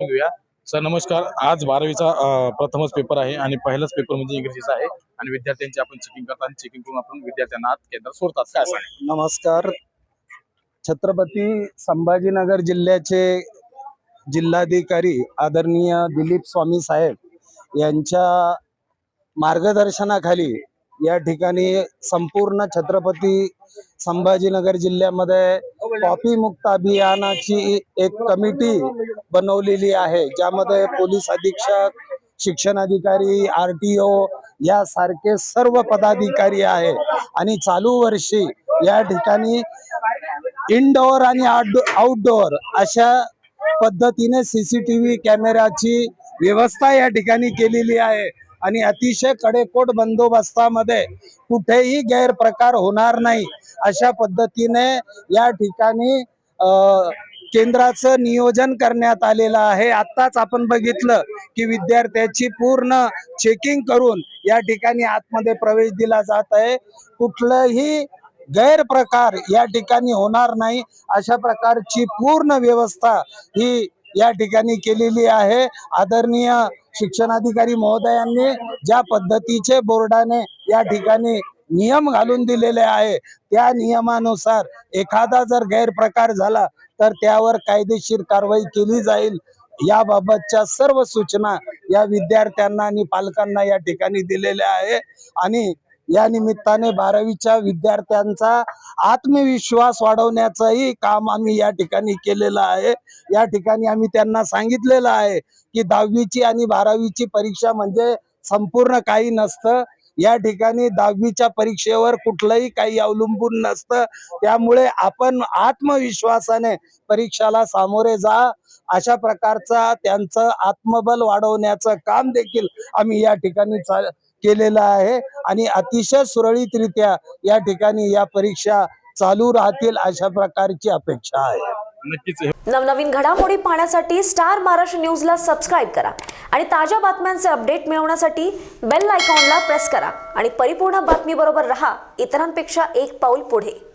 घेऊया. सर नमस्कार. आज बारावीचा प्रथमच पेपर आहे आणि पहिलाच पेपर म्हणजे इंग्रजीचा आहे आणि विद्यार्थ्यांची आपण चेकिंग करतात आणि चेकिंग करून आपण विद्यार्थ्यांना आत केंद्र सोडतात. काय सांगा नमस्कार. छत्रपती संभाजीनगर जिल्ह्याचे जिल्हाधिकारी आदरणीय दिलीप स्वामी साहेब यांच्या मार्गदर्शनाखाली या ठिकाणी संपूर्ण छत्रपती संभाजीनगर जिल्ह्यामध्ये कॉपी मुक्त अभियानाची एक कमिटी बनवलेली आहे ज्यामध्ये पोलीस अधीक्षक शिक्षण अधिकारी आर टी ओ यासारखे सर्व पदाधिकारी आहे. आणि चालू वर्षी या ठिकाणी इनडोअर आणि आउटडोअर अशा पद्धतीने सीसीटीव्ही कॅमेराची व्यवस्था या ठिकाणी केलेली आहे. आणि अतिशय कडेकोट बंदोबस्तामध्ये कुठेही गैरप्रकार होणार नाही अशा पद्धतीने या ठिकाणी केंद्राचं नियोजन करण्यात आलेलं आहे. आत्ताच आपण बघितलं की विद्यार्थ्याची पूर्ण चेकिंग करून या ठिकाणी आतमध्ये प्रवेश दिला जात आहे. कुठलंही गैरप्रकार या ठिकाणी होणार नाही. अशा प्रकारची पूर्ण व्यवस्था ही या ठिकाणी केलेली आहे. आदरणीय शिक्षणाधिकारी महोदयांनी ज्या पद्धतीचे बोर्डाने या ठिकाणी नियम घालून दिलेले आहे त्या नियमानुसार एखादा जर गैरप्रकार झाला तर त्यावर कायदेशीर कारवाई केली जाईल. याबाबतच्या सर्व सूचना या विद्यार्थ्यांना आणि पालकांना या ठिकाणी दिलेल्या आहे. आणि या निमित्ताने बारावीच्या विद्यार्थ्यांचा आत्मविश्वास वाढवण्याचंही काम आम्ही या ठिकाणी केलेलं आहे. या ठिकाणी आम्ही त्यांना सांगितलेलं आहे की दहावीची आणि बारावीची परीक्षा म्हणजे संपूर्ण काही नसतं. या ठिकाणी दहावीच्या परीक्षेवर कुठलंही काही अवलंबून नसतं. त्यामुळे आपण आत्मविश्वासाने परीक्षाला सामोरे जा. अशा प्रकारचा त्यांचं आत्मबल वाढवण्याचं काम देखील आम्ही या ठिकाणी चाल केलेलं आहे आणि अतिशय सुरळीतरित्या या ठिकाणी या परीक्षा चालू राहतील अशा प्रकारची अपेक्षा आहे. नक्कीच. नवनवीन घडामोडी पाहण्यासाठी स्टार महाराष्ट्र न्यूजला सबस्क्राईब करा आणि ताज्या बातम्यांचे अपडेट मिळवण्यासाठी बेल आयकॉनला प्रेस करा आणि परिपूर्ण बातमीबरोबर रहा. इतरांपेक्षा एक पाऊल पुढे.